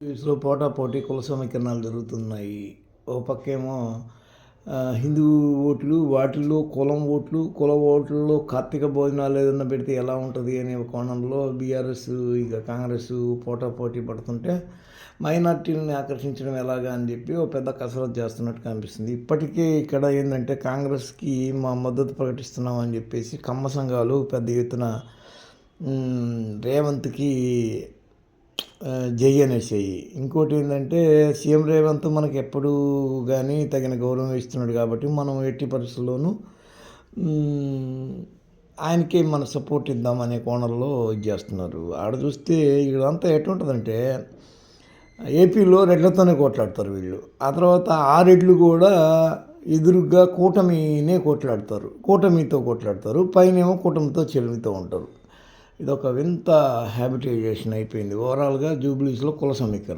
దేశంలో పోటాపోటీ కుల సమీకరణాలు జరుగుతున్నాయి. ఓ పక్కేమో హిందూ ఓట్లు వాటిల్లో కులం ఓట్లు కుల ఓట్లలో కార్తీక భోజనాలు ఏదైనా పెడితే ఎలా ఉంటుంది అనే కోణంలో బీఆర్ఎస్ ఇక కాంగ్రెస్ పోటాపోటీ పడుతుంటే మైనార్టీలని ఆకర్షించడం ఎలాగా అని చెప్పి ఒక పెద్ద కసరత్తు చేస్తున్నట్టు కనిపిస్తుంది. ఇప్పటికే ఇక్కడ ఏంటంటే కాంగ్రెస్కి మా మద్దతు ప్రకటిస్తున్నాం అని చెప్పేసి కమ్మ సంఘాలు పెద్ద ఎత్తున రేవంత్కి జై అనేసాయి. ఇంకోటి ఏంటంటే సీఎం రేవంత్ మనకి ఎప్పుడు కానీ తగిన గౌరవం ఇస్తున్నాడు కాబట్టి మనం ఎట్టి పరిస్థితుల్లోనూ ఆయనకే మన సపోర్ట్ ఇద్దాం అనే కోణంలో ఇది చేస్తున్నారు. ఆడ చూస్తే ఇదంతా ఎటుంటుందంటే ఏపీలో రెడ్లతోనే కొట్లాడతారు వీళ్ళు. ఆ తర్వాత ఆ రెడ్లు కూడా ఎదురుగ్గా కూటమినే కొట్లాడతారు. కూటమితో కొట్లాడతారు. పైనేమో కూటమితో చెలిమితో ఉంటారు. ఇదొక వింత హ్యాబిటైజేషన్ అయిపోయింది. ఓవరాల్గా జూబ్లీస్లో కుల సమీకరణ.